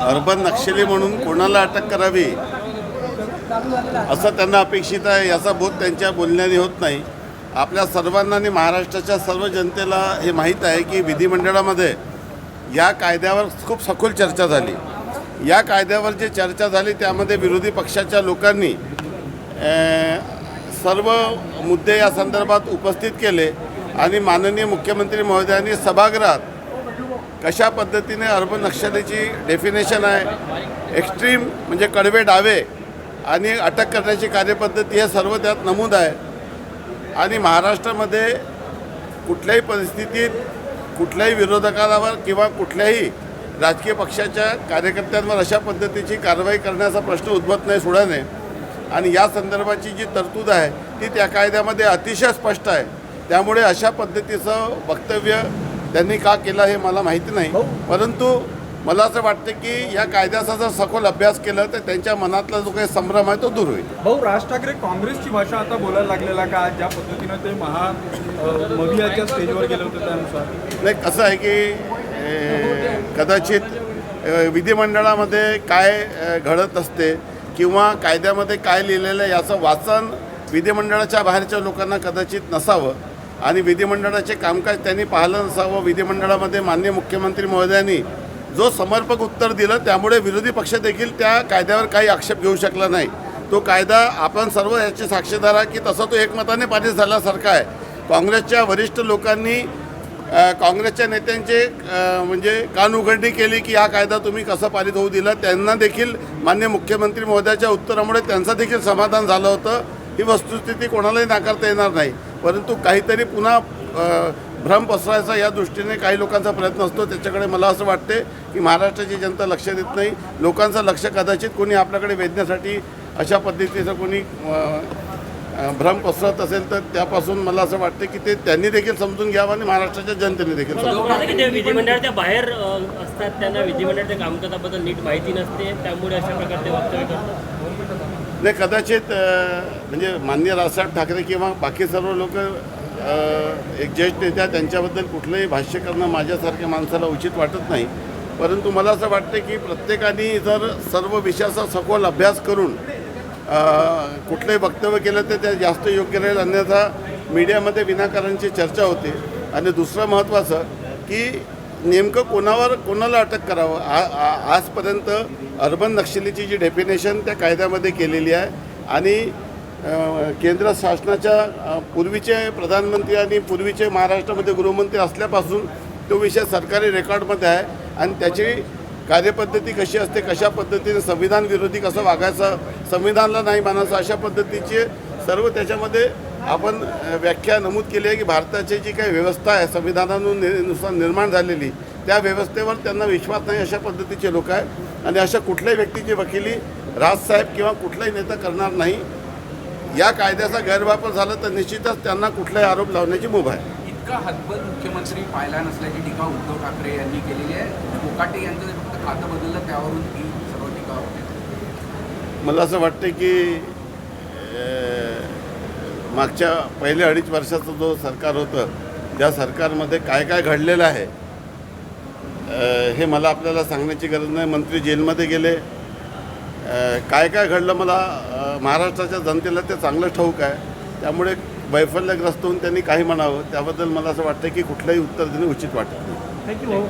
Urban नक्षली म्हणून कोणाला अटक करावी? असं त्यांना अपेक्षित आहे याचा बोध त्यांच्या बोलण्याने होत नाही. आपल्या सर्वांना आणि महाराष्ट्राच्या सर्व जनतेला हे माहीत आहे की विधिमंडळामध्ये या कायद्यावर खूप सखोल चर्चा झाली. या कायद्यावर जी चर्चा झाली त्यामध्ये विरोधी पक्षाच्या लोकांनी सर्व मुद्दे या संदर्भात उपस्थित केले आणि माननीय मुख्यमंत्री महोदयांनी सभागृहात कशा पद्धतीने अर्बन नक्षलीची डेफिनेशन आहे? एक्स्ट्रीम म्हणजे कडवे डावे आणि अटक करण्याची कार्यपद्धती हे सर्व त्यात नमूद आहे. आणि महाराष्ट्रामध्ये कुठल्याही परिस्थितीत कुठल्याही विरोधकांवर किंवा कुठल्याही राजकीय पक्षाच्या कार्यकर्त्यांवर अशा पद्धतीची कारवाई करण्याचा प्रश्न उद्भवत नाही सोडाने. आणि या संदर्भाची जी तरतूद आहे ती त्या कायद्यामध्ये अतिशय स्पष्ट आहे. त्यामुळे अशा पद्धतीचं वक्तव्य त्यांनी का केलं हे मला माहिती नाही. परंतु मला असं वाटतं की या कायद्याचा जर सखोल अभ्यास केला तर त्यांच्या मनातला जो काही संभ्रम आहे तो दूर होईल. भाऊ राज ठाकरे काँग्रेसची भाषा आता बोलायला लागलेला का? ज्या पद्धतीनं ते महा अ, मवियाच्या स्टेजवर गेले होते त्यानुसार. नाही कसं आहे की कदाचित विधिमंडळामध्ये काय घडत असते किंवा कायद्यामध्ये काय लिहिलेलं आहे याचं वाचन विधिमंडळाच्या बाहेरच्या लोकांना कदाचित नसावं. आणि विधिमंडळाचे कामकाज त्यांनी पाहिलं नसावं. विधिमंडळामध्ये मान्य मुख्यमंत्री महोदयांनी जो समर्पक उत्तर दिलं त्यामुळे विरोधी पक्ष देखील त्या कायद्यावर काही आक्षेप घेऊ शकला नाही. तो कायदा आपण सर्व याचे साक्षीदार आहे की तसा तो एकमताने पारित झाल्यासारखा आहे. काँग्रेसच्या वरिष्ठ लोकांनी काँग्रेसच्या नेत्यांचे म्हणजे कान उघडणी केली की हा कायदा तुम्ही कसं पारित होऊ दिला त्यांना देखील मान्य मुख्यमंत्री महोदयाच्या उत्तरामुळे त्यांचं देखील समाधान झालं होतं. ही वस्तुस्थिती कोणालाही नाकारता येणार नाही. परंतु काहीतरी पुन्हा भ्रम पसरायचा या दृष्टीने काही लोकांचा प्रयत्न असतो. त्याच्याकडे मला असं वाटते की महाराष्ट्राची जनता लक्ष देत नाही. लोकांचं लक्ष कदाचित कोणी आपल्याकडे वेधण्यासाठी अशा पद्धतीचं कोणी भ्रम पसरत असेल तर त्यापासून मला असं वाटतं की ते त्यांनी देखील समजून घ्यावं आणि महाराष्ट्राच्या जनतेने देखील समजून विधिमंडळाच्या बाहेर असतात. त्यांना विधिमंडळाच्या कामकाजाबद्दल नीट माहिती नसते. त्यामुळे अशा प्रकारचे वक्तव्य करतात. नाही कदाचित म्हणजे मान्य राजसाहेब ठाकरे किंवा बाकी सर्व लोक एक ज्येष्ठ नेत्या त्यांच्याबद्दल कुठलंही भाष्य करणं माझ्यासारख्या माणसाला उचित वाटत नाही. परंतु मला असं वाटतं की प्रत्येकाने जर सर्व विषयाचा सखोल अभ्यास करून कुठलंही वक्तव्य केलं तर ते जास्त योग्य राहील. अन्यथा मीडियामध्ये विनाकारांची चर्चा होते. आणि दुसरं महत्त्वाचं की नेमकं कोणावर कोणाला अटक करावं? आ आजपर्यंत अर्बन नक्षलीची जी डेफिनेशन त्या कायद्यामध्ये केलेली आहे आणि केंद्र शासनाच्या पूर्वीचे प्रधानमंत्री आणि पूर्वीचे महाराष्ट्रामध्ये गृहमंत्री असल्यापासून तो विषय सरकारी रेकॉर्डमध्ये आहे आणि त्याची कार्यपद्धती कशी असते कशा पद्धतीने संविधान विरोधी कसं वागायचं संविधानला नाही मानायचं अशा पद्धतीचे सर्व त्याच्यामध्ये आपण व्याख्या नमूद केली आहे की भारताची जी काही व्यवस्था आहे संविधानानुसार नुसार निर्माण झालेली त्या व्यवस्थेवर त्यांना विश्वास नाही अशा पद्धतीचे लोक आहेत. आणि अशा कुठल्याही व्यक्तीची वकिली राजसाहेब किंवा कुठलाही नेता करणार नाही. या कायद्याचा गैरवापर झाला तर निश्चितच त्यांना कुठलाही आरोप लावण्याची मुभा आहे. इतका हतबल मुख्यमंत्री पाहिला नसल्याची टीका उद्धव ठाकरे यांनी केलेली आहे. कोकाटे यांचं फक्त खातं बदललं त्यावरून ही सर्व टीका होते. मला असं वाटतं की मागच्या पहिल्या अडीच वर्षाचं जो सरकार होतं त्या सरकारमध्ये काय काय घडलेलं आहे हे मला आपल्याला सांगण्याची गरज नाही. मंत्री जेलमध्ये गेले. काय काय घडलं मला महाराष्ट्राच्या जनतेला ते चांगलं ठाऊक आहे. त्यामुळे वैफल्यग्रस्त होऊन त्यांनी काही म्हणावं त्याबद्दल मला असं वाटतं की कुठलंही उत्तर देणं उचित वाटत नाही. थँक्यू